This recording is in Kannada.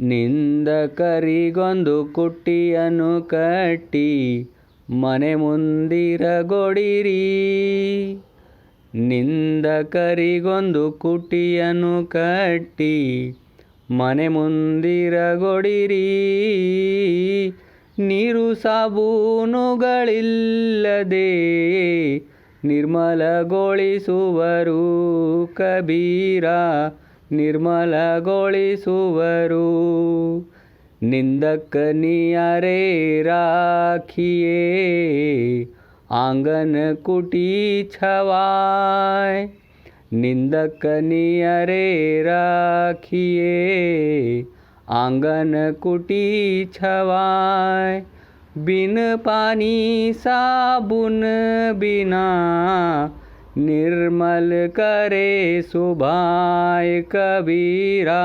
ನಿಂದಕರಿಗೊಂದು ಕುಟ್ಟಿಯನ್ನು ಕಟ್ಟಿ ಮನೆ ಮುಂದಿರಗೊಡಿರಿ ನಿಂದಕರಿಗೊಂದು ಕುಟ್ಟಿಯನ್ನು ಕಟ್ಟಿ ಮನೆ ಮುಂದಿರಗೊಡಿರಿ ನೀರು ಸಾಬೂನುಗಳಿಲ್ಲದೆ ನಿರ್ಮಲಗೊಳಿಸುವರು ಕಬೀರ. ನಿರ್ಮಲಗೊಳಿಸುವರು ನಿಂದಕನಿಯರೇ ರಾಖಿಯೇ आंगन कुटी छवाय निंदकनियरे राखिए आंगन कुटी छवाय बिन पानी साबुन बिना निर्मल करे सुभाय कबीरा